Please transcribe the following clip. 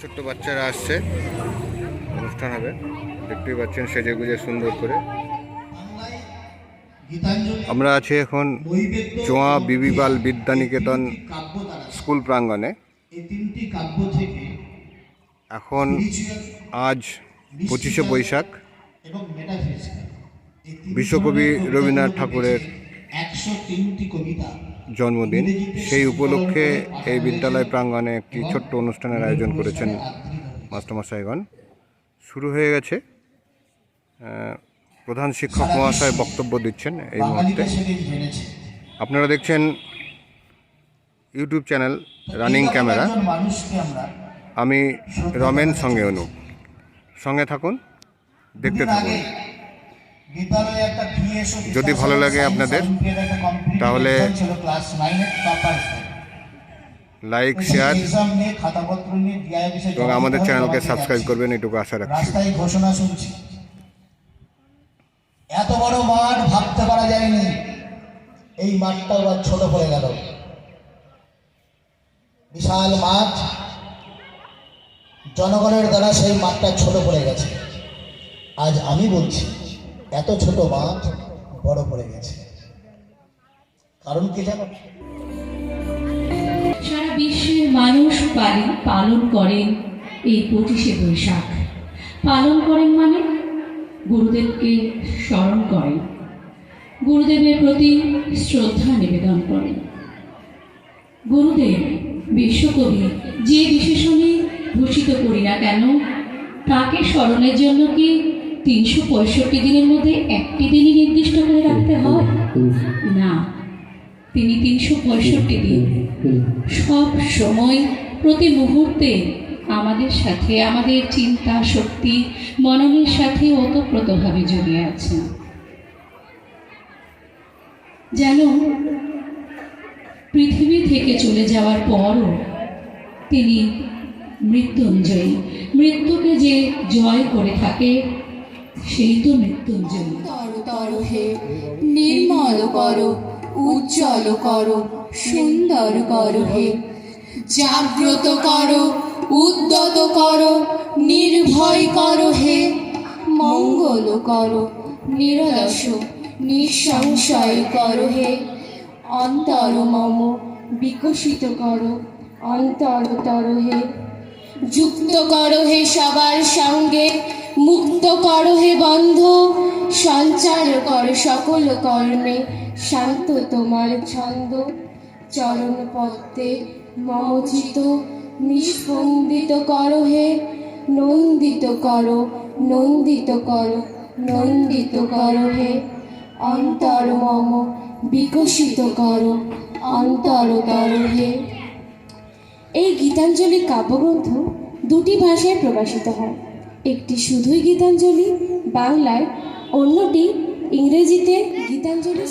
ছোট্ট বাচ্চারা আসছে। অনুষ্ঠান হবে। দেখতেই পাচ্ছেন সেজে গুজে সুন্দর করে। আমরা আছি এখন চোয়া এই বিদ্যানিকেতন স্কুল প্রাঙ্গণে। এখন আজ পঁচিশে বৈশাখ। বিশ্বকবি রবীন্দ্রনাথ ঠাকুরের একশো তিনটি কবিতা জন্মদিন, সেই উপলক্ষে এই বিদ্যালয় প্রাঙ্গণে একটি ছোট্ট অনুষ্ঠানের আয়োজন করেছেন মাস্টারমশাইগণ। শুরু হয়ে গেছে প্রধান শিক্ষক মহাশয় বক্তব্য দিচ্ছেন এই মুহূর্তে। আপনারা দেখছেন ইউটিউব চ্যানেল রানিং ক্যামেরা। আমি রমেন সঙ্গে অনুপ। সঙ্গে থাকুন, দেখতে থাকুন আগে বিদ্যালয়ে একটা VSO যদি ভালো লাগে আপনাদের, তাহলে লাইক শেয়ার এবং আমাদের চ্যানেলকে সাবস্ক্রাইব করবেন এটুকু আশা রাখছি। রাস্তায় ঘোষণা শুনছি। এত বড় মাঠ ভাবতে পারা যায়নি। এই মাঠটা আবার ছোট পড়ে গেল। বিশাল মাঠ জনগণের দ্বারা সেই মাঠটা ছোট পড়ে গেছে। আজ আমি বলছি এত ছোট মাঠ বড় পড়ে গেছে। কারণ কি জানো? সারা বিশ্বের মানুষ পালন পালন করেন এই পঁচিশে বৈশাখ। পালন করেন মানে? গুরুদেবকে স্মরণ করেন। গুরুদেবের প্রতি শ্রদ্ধা নিবেদন করেন। গুরুদেব, বিশ্বকবি, যে বিশেষণে ভূষিত করি না কেন, তাকে স্মরণের জন্য কি তিনশো পঁয়ষট্টি দিনের মধ্যে একটি দিনই নির্দিষ্ট করে রাখতে হয়? না। তিনি তিনশো পঁয়ষট্টি দিন। সব সময়, প্রতি মুহূর্তে আমাদের সাথে, আমাদের চিন্তা, শক্তি, মননের সাথে ওতপ্রোতভাবে জড়িয়ে আছেন যেন পৃথিবী থেকে চলে যাওয়ার পরও তিনি মৃত্যুঞ্জয়ী। মৃত্যুকে যে জয় করে থাকে সেই তো মৃত্যুঞ্জয়ী তরতর হে, নির্মল করো, উজ্জ্বল করো, সুন্দর করো হে। জাগ্রত করো, উদ্যত করো, নির্ভয় করো হে। মঙ্গল করো, নিরলস, নিঃসংশয় করো হে। অন্তর মম, বিকশিত করো, অন্তরতর হে। যুক্ত করো হে সবার সঙ্গে মুক্ত করো হে বন্ধ, সঞ্চার কর সকল কর্মে, শান্ত তোমার ছন্দ, চরণ পদ্মে মমচিত, নিষ্পন্দিত করো হে, নন্দিত কর নন্দিত কর, নন্দিত করো হে, অন্তর মম বিকশিত করো অন্তরতর হে। এই গীতাঞ্জলি কাব্যগ্রন্থ দুটি ভাষায় প্রকাশিত হয়। একটি শুধুই গীতাঞ্জলি বাংলায় অন্যটি ইংরেজিতে গীতাঞ্জলি